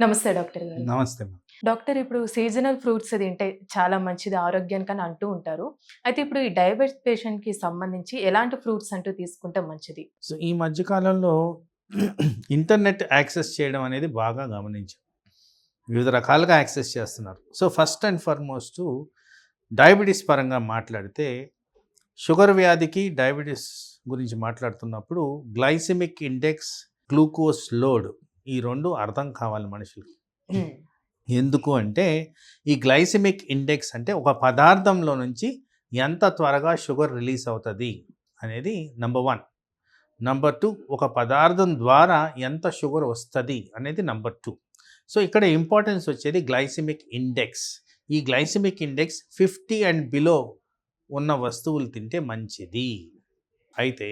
నమస్తే డాక్టర్ గారు. నమస్తే. డాక్టర్ ఇప్పుడు సీజనల్ ఫ్రూట్స్ తింటే చాలా మంచిది ఆరోగ్యానికి అని అంటూ ఉంటారు. అయితే ఇప్పుడు ఈ డయాబెటిస్ పేషెంట్కి సంబంధించి ఎలాంటి ఫ్రూట్స్ అంటూ తీసుకుంటే మంచిది? సో ఈ మధ్యకాలంలో ఇంటర్నెట్ యాక్సెస్ చేయడం అనేది బాగా గమనించాం. వివిధ రకాలుగా యాక్సెస్ చేస్తున్నారు. So first and foremost diabetes పరంగా మాట్లాడితే షుగర్ వ్యాధికి డయాబెటీస్ గురించి మాట్లాడుతున్నప్పుడు గ్లైసిమిక్ ఇండెక్స్ గ్లూకోజ్ లోడ్ ఈ రెండు అర్థం కావాలి మనుషులకి. హ్మ్. ఎందుకు అంటే ఈ గ్లైసిమిక్ ఇండెక్స్ అంటే ఒక పదార్థంలో నుంచి ఎంత త్వరగా షుగర్ రిలీజ్ అవుతుంది అనేది నంబర్ వన్. నంబర్ టూ ఒక పదార్థం ద్వారా ఎంత షుగర్ వస్తుంది అనేది నంబర్ టూ. సో ఇక్కడ ఇంపార్టెన్స్ వచ్చేది గ్లైసిమిక్ ఇండెక్స్. ఈ glycemic index fifty and below ఉన్న వస్తువులు తింటే మంచిది. అయితే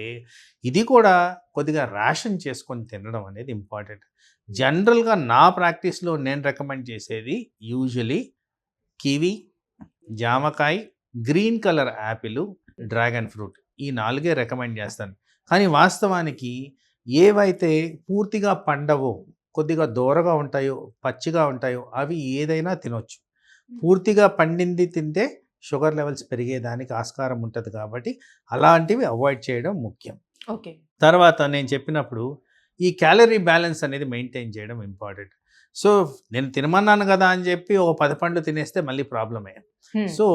ఇది కూడా కొద్దిగా రేషన్ చేసుకొని తినడం అనేది ఇంపార్టెంట్. జనరల్గా నా ప్రాక్టీస్లో నేను రికమెండ్ చేసేది యూజువలీ కివి జామకాయ green colour apple dragon fruit ఈ నాలుగే రికమెండ్ చేస్తాను. కానీ వాస్తవానికి ఏవైతే పూర్తిగా పండవో కొద్దిగా దూరగా ఉంటాయో పచ్చిగా ఉంటాయో అవి ఏదైనా తినొచ్చు. పూర్తిగా పండింది తింటే షుగర్ లెవెల్స్ పెరిగేదానికి ఆస్కారం ఉంటుంది కాబట్టి అలాంటివి అవాయిడ్ చేయడం ముఖ్యం. ఓకే. తర్వాత నేను చెప్పినప్పుడు ఈ క్యాలరీ బ్యాలెన్స్ అనేది మెయింటైన్ చేయడం ఇంపార్టెంట్. సో నేను తినమన్నాను కదా అని చెప్పి ఒక పది పండ్లు తినేస్తే మళ్ళీ ప్రాబ్లమే. సో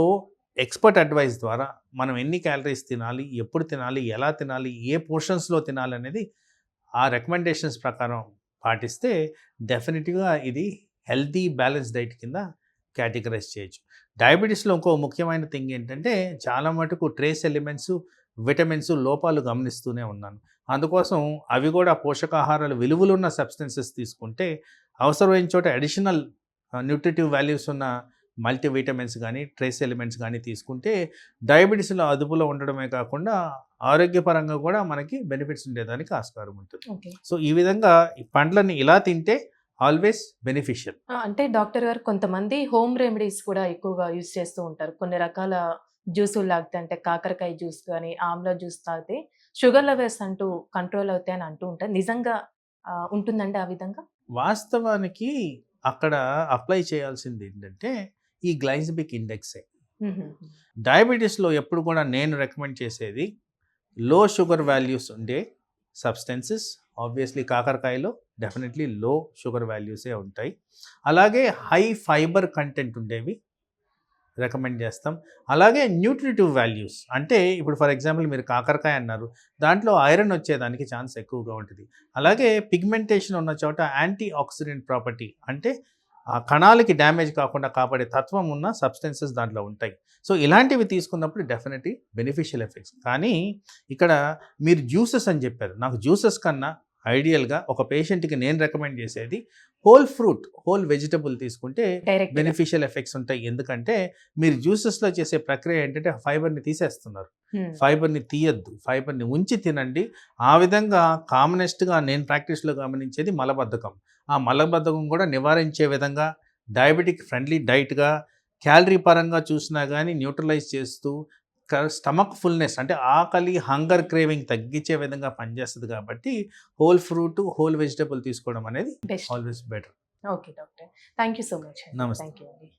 ఎక్స్పర్ట్ అడ్వైస్ ద్వారా మనం ఎన్ని క్యాలరీస్ తినాలి ఎప్పుడు తినాలి ఎలా తినాలి ఏ పోర్షన్స్లో తినాలి అనేది ఆ రికమెండేషన్స్ ప్రకారం పాటిస్తే డెఫినెట్గా ఇది హెల్తీ బ్యాలెన్స్ డైట్ కింద కేటగరైజ్ చేయొచ్చు. డయాబెటీస్లో ఇంకో ముఖ్యమైన థింగ్ ఏంటంటే చాలా మటుకు ట్రేస్ ఎలిమెంట్స్ విటమిన్స్ లోపాలు గమనిస్తూనే ఉన్నాను. అందుకోసం అవి కూడా పోషకాహారాలు విలువలు ఉన్న సబ్స్టెన్సెస్ తీసుకుంటే అవసరమైన చోట అడిషనల్ న్యూట్రిటివ్ వాల్యూస్ ఉన్న మల్టీవిటమిన్స్ కానీ ట్రేస్ ఎలిమెంట్స్ కానీ తీసుకుంటే డయాబెటీస్లో అదుపులో ఉండడమే కాకుండా ఆరోగ్యపరంగా కూడా మనకి బెనిఫిట్స్ ఉండేదానికి ఆస్కారం ఉంటుంది. సో ఈ విధంగా ఈ పండ్లని ఇలా తింటే ఆల్వేస్ బెనిఫిషియల్. అంటే డాక్టర్ గారు కొంతమంది హోమ్ రెమెడీస్ కూడా ఎక్కువగా యూజ్ చేస్తూ ఉంటారు. కొన్ని రకాల జ్యూసులు లాగితే అంటే కాకరకాయ జ్యూస్ కానీ ఆమ్లా జ్యూస్ తాగితే షుగర్ లెవెల్స్ అంటూ కంట్రోల్ అవుతాయి అని అంటూ ఉంటారు. నిజంగా ఉంటుందండి ఆ విధంగా? వాస్తవానికి అక్కడ అప్లై చేయాల్సింది ఏంటంటే ఈ గ్లైసిమిక్ ఇండెక్సే. డయాబెటీస్లో ఎప్పుడు కూడా నేను రికమెండ్ చేసేది లో షుగర్ వాల్యూస్ ఉండే సబ్స్టెన్సెస్ ఆబ్వియస్లీ కాకరకాయలో డెఫినెట్లీ లో షుగర్ వాల్యూసే ఉంటాయి. అలాగే హై ఫైబర్ కంటెంట్ ఉండేవి రికమెండ్ చేస్తాం. అలాగే న్యూట్రిటివ్ వాల్యూస్ అంటే ఇప్పుడు ఫర్ ఎగ్జాంపుల్ మీరు కాకరకాయ అన్నారు దాంట్లో ఐరన్ వచ్చేదానికి ఛాన్స్ ఎక్కువగా ఉంటుంది. అలాగే పిగ్మెంటేషన్ ఉన్న చోట యాంటీ ఆక్సిడెంట్ ప్రాపర్టీ అంటే ఆ కణాలకి డ్యామేజ్ కాకుండా కాపాడే తత్వం ఉన్న సబ్స్టెన్సెస్ దాంట్లో ఉంటాయి. సో ఇలాంటివి తీసుకున్నప్పుడు డెఫినెట్లీ బెనిఫిషియల్ ఎఫెక్ట్స్. కానీ ఇక్కడ మీరు జ్యూసెస్ అని చెప్పారు. నాకు జ్యూసెస్ కన్నా ఐడియల్గా ఒక పేషెంట్కి నేను రికమెండ్ చేసేది హోల్ ఫ్రూట్ హోల్ వెజిటబుల్ తీసుకుంటే బెనిఫిషియల్ ఎఫెక్ట్స్ ఉంటాయి. ఎందుకంటే మీరు జ్యూసెస్లో చేసే ప్రక్రియ ఏంటంటే ఫైబర్ని తీసేస్తున్నారు. ఫైబర్ని తీయద్దు. ఫైబర్ని ఉంచి తినండి. ఆ విధంగా కామనెస్ట్గా నేను ప్రాక్టీస్లో గమనించేది మలబద్ధకం. ఆ మలబద్ధకం కూడా నివారించే విధంగా డయాబెటిక్ ఫ్రెండ్లీ డైట్గా క్యాలరీ పరంగా చూసినా కానీ న్యూట్రలైజ్ చేస్తూ స్టమక్ ఫుల్నెస్ అంటే ఆకలి హంగర్ క్రేవింగ్ తగ్గించే విధంగా పనిచేస్తుంది కాబట్టి హోల్ ఫ్రూట్ హోల్ వెజిటబుల్ తీసుకోవడం అనేది always better. Okay doctor. Thank you so much నమస్తే. థ్యాంక్ యూ అండి.